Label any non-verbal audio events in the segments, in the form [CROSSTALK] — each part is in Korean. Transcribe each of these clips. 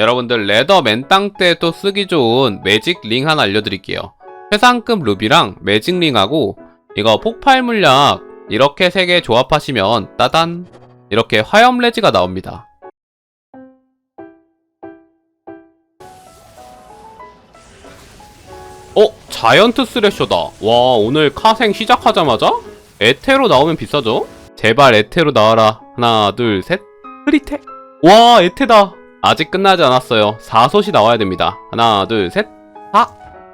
여러분들 레더 맨땅 때 또 쓰기 좋은 매직 링 하나 알려드릴게요. 최상급 루비랑 매직 링하고 이거 폭발 물약 이렇게 세 개 조합하시면 따단 이렇게 화염 레지가 나옵니다. 어? 자이언트 스레셔다. 와 오늘 카생 시작하자마자 에테로 나오면 비싸죠? 제발 에테로 나와라. 하나 둘 셋. 흐리테. 와 에테다. 아직 끝나지 않았어요. 4솥이 나와야 됩니다. 하나 둘 셋. 아!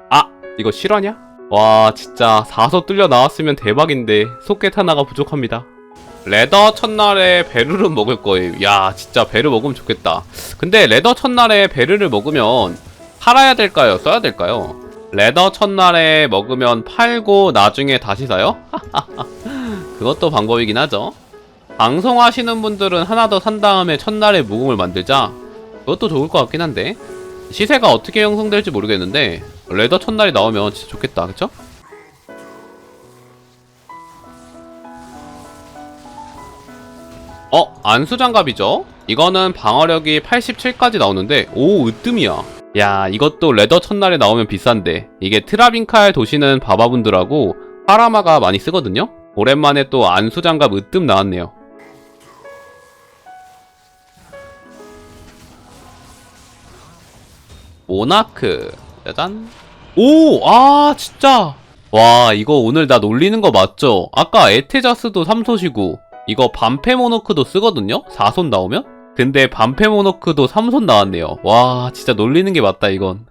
아! 이거 실화냐? 와 진짜 4솥 뚫려 나왔으면 대박인데 소켓 하나가 부족합니다. 레더 첫날에 베르를 먹을 거예요. 야 진짜 베르 먹으면 좋겠다. 근데 레더 첫날에 베르를 먹으면 팔아야 될까요? 써야 될까요? 레더 첫날에 먹으면 팔고 나중에 다시 사요? [LAUGHS] 그것도 방법이긴 하죠. 방송하시는 분들은 하나 더 산 다음에 첫날에 무공을 만들자. 그것도 좋을 것 같긴 한데 시세가 어떻게 형성될지 모르겠는데 레더 첫날이 나오면 진짜 좋겠다, 그쵸? 어, 안수장갑이죠? 이거는 방어력이 87까지 나오는데 오, 으뜸이야. 야, 이것도 레더 첫날에 나오면 비싼데 이게 트라빈칼 도시는 바바분들하고 파라마가 많이 쓰거든요? 오랜만에 또 안수장갑 으뜸 나왔네요. 모나크 짜잔 오! 아 진짜 와 이거 오늘 나 놀리는 거 맞죠? 아까 에테자스도 3솥이고 이거 반페모노크도 쓰거든요? 4솥 나오면? 근데 반페모노크도 3솥 나왔네요 와 진짜 놀리는 게 맞다 이건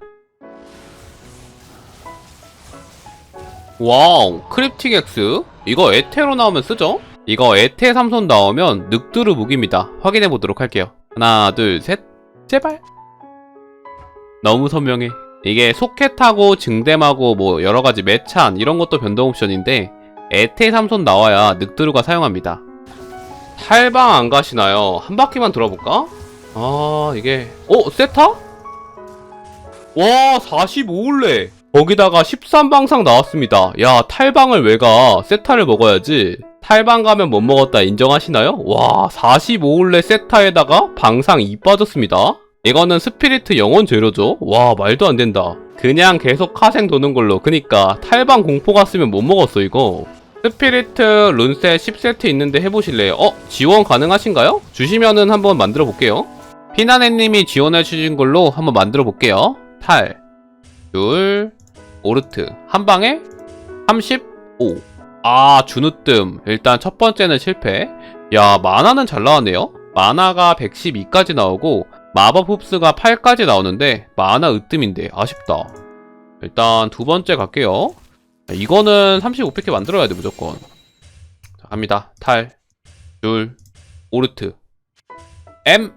와우 크립틱 X 이거 에테로 나오면 쓰죠? 이거 에테 3손 나오면 늑두르 무기입니다 확인해 보도록 할게요 하나 둘 셋 제발 너무 선명해 이게 소켓하고 증댐하고 뭐 여러가지 매찬 이런 것도 변동 옵션인데 에테 3손 나와야 늑두루가 사용합니다 탈방 안 가시나요? 한 바퀴만 돌아볼까? 아 이게 어? 세타? 와 45올레 거기다가 13방상 나왔습니다 야 탈방을 왜 가? 세타를 먹어야지 탈방 가면 못 먹었다 인정하시나요? 와 45올레 세타에다가 방상 2 빠졌습니다 이거는 스피리트 영혼 재료죠? 와 말도 안 된다 그냥 계속 카생 도는 걸로 그니까 탈방 공포 갔으면 못 먹었어 이거 스피리트 룬셋 10세트 있는데 해보실래요? 어? 지원 가능하신가요? 주시면은 한번 만들어 볼게요 피나네님이 지원해 주신 걸로 한번 만들어 볼게요 탈, 둘, 오르트 한 방에 35. 아 주누뜸 일단 첫 번째는 실패. 야 마나는 잘 나왔네요. 마나가 112까지 나오고 마법 흡수가 8까지 나오는데 마나 으뜸인데 아쉽다. 일단 두 번째 갈게요. 이거는 35팩 만들어야 돼 무조건. 자, 갑니다. 탈, 둘, 오르트, M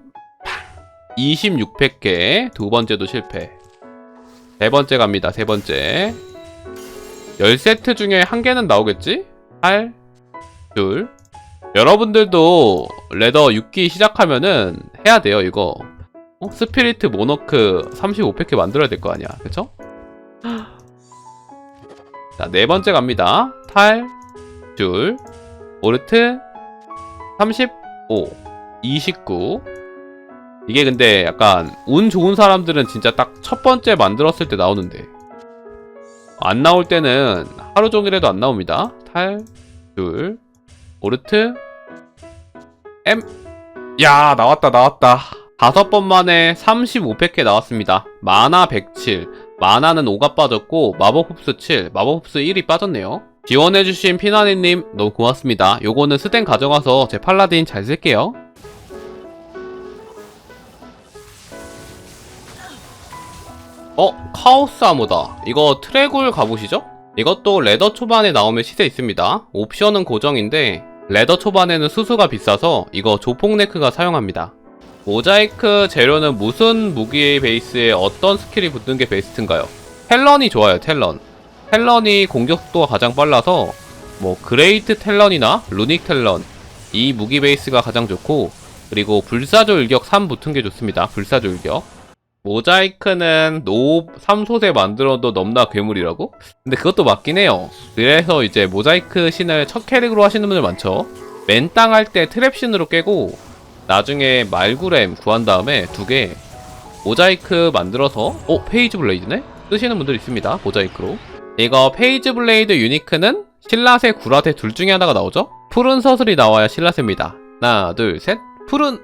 26팩 두 번째도 실패. 세 번째 갑니다. 세 번째. 10세트 중에 한 개는 나오겠지? 8, 둘. 여러분들도 레더 6기 시작하면은 해야 돼요, 이거. 어? 스피리트 모노크 35팩 만들어야 될 거 아니야. 그쵸? 자, 네 번째 갑니다. 탈, 둘, 오르트, 35, 29. 이게 근데 약간 운 좋은 사람들은 진짜 딱 첫 번째 만들었을 때 나오는데 안 나올 때는 하루 종일해도 안 나옵니다. 탈, 둘, 오르트, M. 야, 나왔다, 나왔다. 다섯 번 만에 35팩에 나왔습니다. 마나 107. 마나는 5가 빠졌고, 마법 흡수 7, 마법 흡수 1이 빠졌네요. 지원해주신 피나니님, 너무 고맙습니다. 요거는 스탠 가져가서 제 팔라딘 잘 쓸게요. 어? 카오스 아모다. 이거 트레굴 가보시죠? 이것도 레더 초반에 나오면 시세 있습니다. 옵션은 고정인데 레더 초반에는 수수가 비싸서 이거 조폭네크가 사용합니다. 모자이크 재료는 무슨 무기 베이스에 어떤 스킬이 붙는 게 베스트인가요? 텔런이 좋아요, 텔런. 텔런이 공격 속도가 가장 빨라서 뭐 그레이트 텔런이나 루닉 텔런 이 무기 베이스가 가장 좋고 그리고 불사조 일격 3 붙은 게 좋습니다. 불사조 일격. 모자이크는 노 3솥에 만들어도 넘나 괴물이라고? 근데 그것도 맞긴 해요. 그래서 이제 모자이크 신을 첫 캐릭으로 하시는 분들 많죠. 맨땅 할 때 트랩신으로 깨고 나중에 말구렘 구한 다음에 두 개 모자이크 만들어서 어 페이지 블레이드네? 쓰시는 분들 있습니다 모자이크로. 이거 페이지 블레이드 유니크는 신라세 구라세 둘 중에 하나가 나오죠? 푸른 서슬이 나와야 신라세입니다. 하나 둘셋 푸른!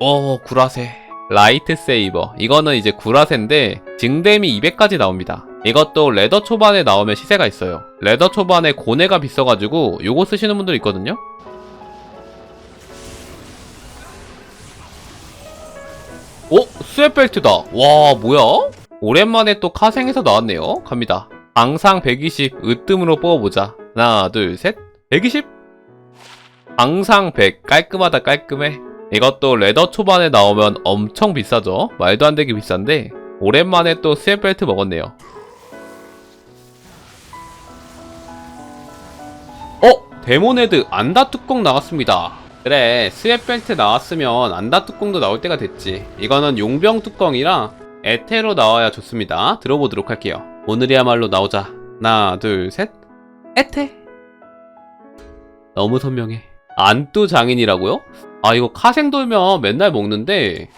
오 구라세. 라이트 세이버. 이거는 이제 구라세인데 증댐이 200까지 나옵니다. 이것도 레더 초반에 나오면 시세가 있어요. 레더 초반에 고뇌가 비싸가지고 요거 쓰시는 분들 있거든요 오 스웨벨트다. 와 뭐야? 오랜만에 또 카생에서 나왔네요. 갑니다. 방상 120 으뜸으로 뽑아보자. 하나 둘 셋. 120 방상 100 깔끔하다 깔끔해. 이것도 레더 초반에 나오면 엄청 비싸죠? 말도 안 되게 비싼데 오랜만에 또 스웨벨트 먹었네요. 어? 데모네드 안다 뚜껑 나왔습니다 그래 스웨벨트 나왔으면 안다 뚜껑도 나올 때가 됐지. 이거는 용병 뚜껑이라 에테로 나와야 좋습니다. 들어보도록 할게요. 오늘이야말로 나오자. 하나 둘셋. 에테? 너무 선명해. 안뚜 장인이라고요? 아 이거 카생 돌면 맨날 먹는데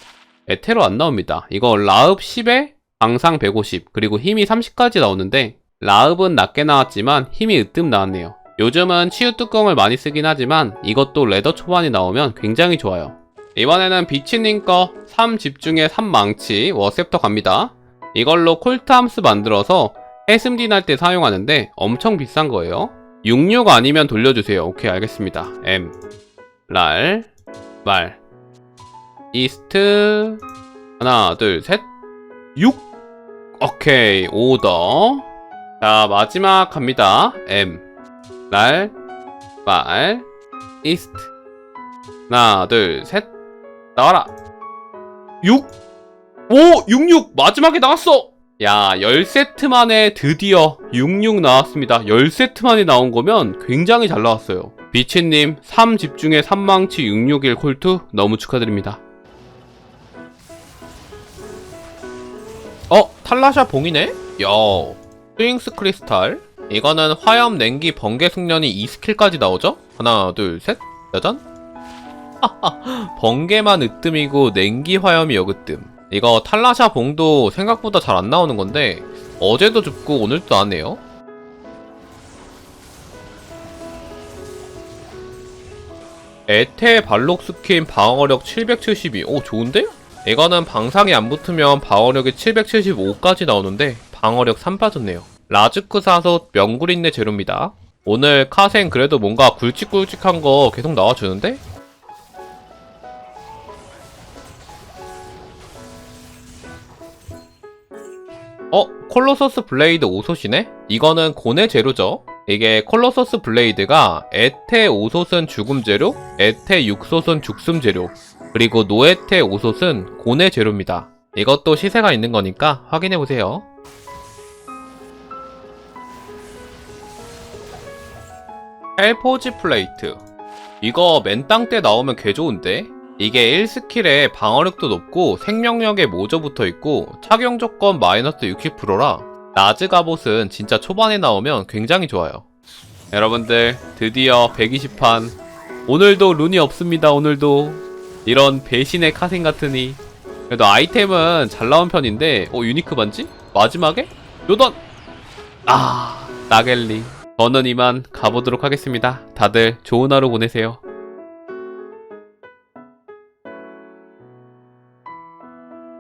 에테로 안 나옵니다. 이거 라읍 10에 방상 150 그리고 힘이 30까지 나오는데 라읍은 낮게 나왔지만 힘이 으뜸 나왔네요 요즘은 치유 뚜껑을 많이 쓰긴 하지만 이것도 레더 초반이 나오면 굉장히 좋아요. 이번에는 비치님 거 3집중에 3망치 워셉터 갑니다. 이걸로 콜트함스 만들어서 해슴딘 할 때 사용하는데 엄청 비싼 거예요. 66 아니면 돌려주세요. 오케이 알겠습니다. M 랄 말 이스트 하나 둘셋 6 오케이 오더 자 마지막 갑니다. M 날, 말, 이스트. 하나, 둘, 셋. 나와라. 6! 오! 66! 마지막에 나왔어! 야, 10세트 만에 드디어 66 나왔습니다. 10세트 만에 나온 거면 굉장히 잘 나왔어요. 비치님, 3 집중에 3망치 661 콜투 너무 축하드립니다. 어? 탈라샤 봉이네? 야, 스윙스 크리스탈. 이거는 화염, 냉기, 번개 숙련이 2스킬까지 나오죠? 하나, 둘, 셋, 짜잔. 번개만 으뜸이고 냉기 화염이 역으뜸. 이거 탈라샤 봉도 생각보다 잘 안 나오는 건데 어제도 줍고 오늘도 나왔네요. 에테 발록 스킨 방어력 772. 오 좋은데? 이거는 방상이 안 붙으면 방어력이 775까지 나오는데 방어력 3 빠졌네요. 라즈크 사소 명구린내 재료입니다. 오늘 카생 그래도 뭔가 굵직굵직한 거 계속 나와주는데? 어? 콜로서스 블레이드 오솥이네? 이거는 고뇌 재료죠? 이게 콜로서스 블레이드가 에테 오솥은 죽음 재료, 에테 육솥은 죽숨 재료, 그리고 노에테 오솥은 고뇌 재료입니다. 이것도 시세가 있는 거니까 확인해보세요. 헬포지 플레이트 이거 맨땅 때 나오면 개 좋은데? 이게 1스킬에 방어력도 높고 생명력에 모저 붙어있고 착용 조건 마이너스 60%라 나즈 갑옷은 진짜 초반에 나오면 굉장히 좋아요 여러분들 드디어 120판 오늘도 룬이 없습니다 오늘도 이런 배신의 카생 같으니 그래도 아이템은 잘 나온 편인데 어 유니크 반지? 마지막에? 요던! 아 나겔리 저는 이만 가보도록 하겠습니다. 다들 좋은 하루 보내세요.